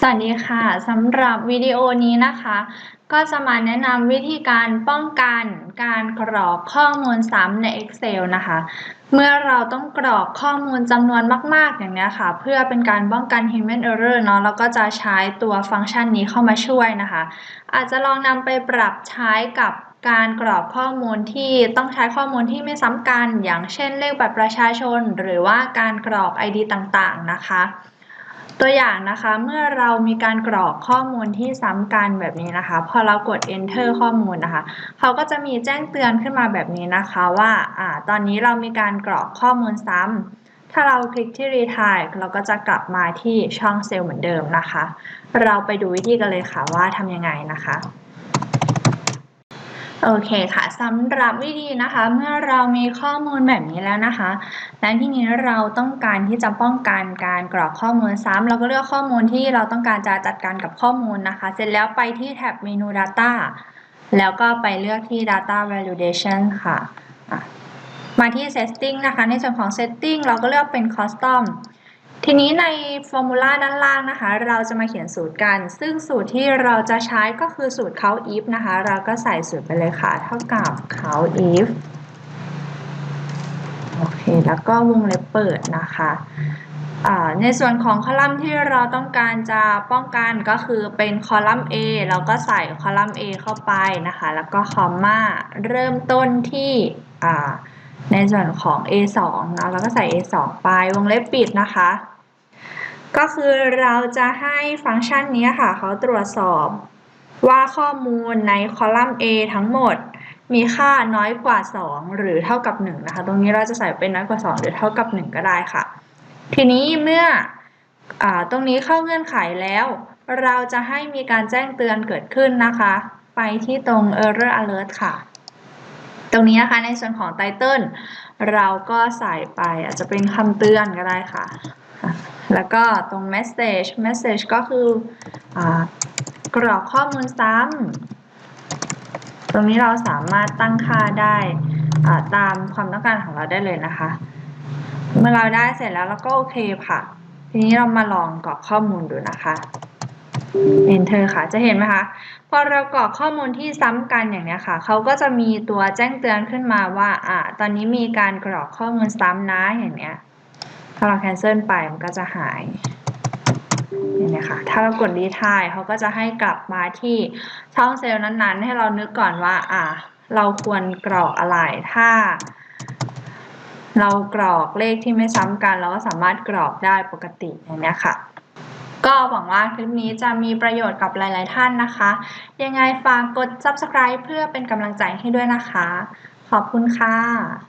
สวัสดีค่ะสำหรับวิดีโอนี้นะคะ ก็จะมาแนะนำวิธีการป้องกันการกรอกข้อมูลซ้ำใน Excel นะคะ เมื่อเราต้องกรอกข้อมูลจำนวนมาก ๆ อย่างนี้ค่ะ เพื่อเป็นการป้องกัน human error เนาะแล้วก็จะใช้ตัวฟังก์ชันนี้เข้ามาช่วยนะคะ อาจจะลองนำไปปรับใช้กับการกรอกข้อมูลที่ต้องใช้ข้อมูลที่ไม่ซ้ำกัน อย่างเช่นเลขบัตรประชาชน หรือว่าการกรอก ID ต่างๆนะคะ ตัวอย่างนะคะเมื่อเรามีการกรอกข้อมูลที่ซ้ำกันแบบนี้นะคะ พอเรากด enter ข้อมูลนะคะเขาก็จะมีแจ้งเตือนขึ้นมาแบบนี้นะคะว่าอ่าตอนนี้เรามีการกรอกข้อมูลซ้ำถ้าเราคลิกที่ retry เราก็จะกลับมาที่ช่องเซลล์เหมือนเดิมนะคะ เราไปดูวิธีกันเลยค่ะว่าทำยังไงนะคะ โอเคค่ะสำหรับวิธีนะคะ เมื่อเรามีข้อมูลแบบนี้แล้วนะคะ และที่นี้เราต้องการที่จะป้องกันการกรอกข้อมูลซ้ำเราก็เลือกข้อมูลที่เราต้องการจะจัดการกับข้อมูลนะคะ เสร็จแล้วไปที่แท็บเมนู Data แล้วก็ไปเลือกที่ Data Validation ค่ะ มาที่ Setting นะคะ ในส่วนของ Setting เราก็เลือกเป็น Custom ทีนี้ในฟอร์มูลาด้านล่างนะคะ เราจะมาเขียนสูตรกัน ซึ่งสูตรที่เราจะใช้ก็คือสูตร count if นะคะ เราก็ใส่สูตรไปเลยค่ะ เท่ากับ count if โอเค แล้วก็วงเล็บเปิดนะคะในส่วนของคอลัมน์ที่เราต้องการจะป้องกันก็คือเป็นคอลัมน์ A เราก็ใส่คอลัมน์ A เข้าไปนะคะ แล้วก็คอมมาเริ่มต้นที่ ในส่วนของ A2 นะเราก็ใส่ A2 ไปวงเล็บปิดนะคะ ก็คือเราจะให้ฟังก์ชันนี้ค่ะ เขาตรวจสอบว่าข้อมูลในคอลัมน์ A ทั้งหมดมีค่าน้อยกว่า 2 หรือเท่ากับ 1 นะคะ ตรงนี้เราจะใส่เป็นน้อยกว่า 2 หรือเท่ากับ 1 ก็ได้ค่ะ ทีนี้เมื่ออตรงนี้เข้าเงื่อนไขแล้ว เราจะให้มีการแจ้งเตือนเกิดขึ้นนะคะ ไปที่ตรง error alert ค่ะ ตรงนี้นะคะในส่วนของไตเติลเราก็ใส่ไปอาจจะเป็นคำเตือนก็ได้ค่ะ แล้วก็ตรง message message ก็คือกรอกข้อมูลซ้ำตรงนี้เราสามารถตั้งค่าได้ตามความต้องการของเราได้เลยนะคะ เมื่อเราได้เสร็จแล้วเราก็โอเคค่ะ ทีนี้เรามาลองกรอกข้อมูลดูนะคะ enter ค่ะ จะเห็นไหมคะ พอเรากรอกข้อมูลที่ซ้ำกันอย่างนี้ค่ะ เขาก็จะมีตัวแจ้งเตือนขึ้นมาว่าอ่าตอนนี้มีการกรอกข้อมูลซ้ำนะอย่างเนี้ย ถ้าเรา cancel ไปมันก็จะหายเห็นไหมคะถ้าเรากด retire เขาก็จะให้กลับมาที่ช่องเซลล์นั้นๆ ให้เรานึกก่อนว่า อ่า เราควรกรอกอะไร ถ้า เรากรอกเลขที่ไม่ซ้ำกัน เราก็สามารถกรอกได้ปกติอย่างนี้ค่ะ ก็หวังว่าคลิปนี้จะมีประโยชน์กับหลาย ๆ ท่านนะคะ ยังไงฝากกด subscribe เพื่อเป็นกำลังใจให้ด้วยนะคะ ขอบคุณค่ะ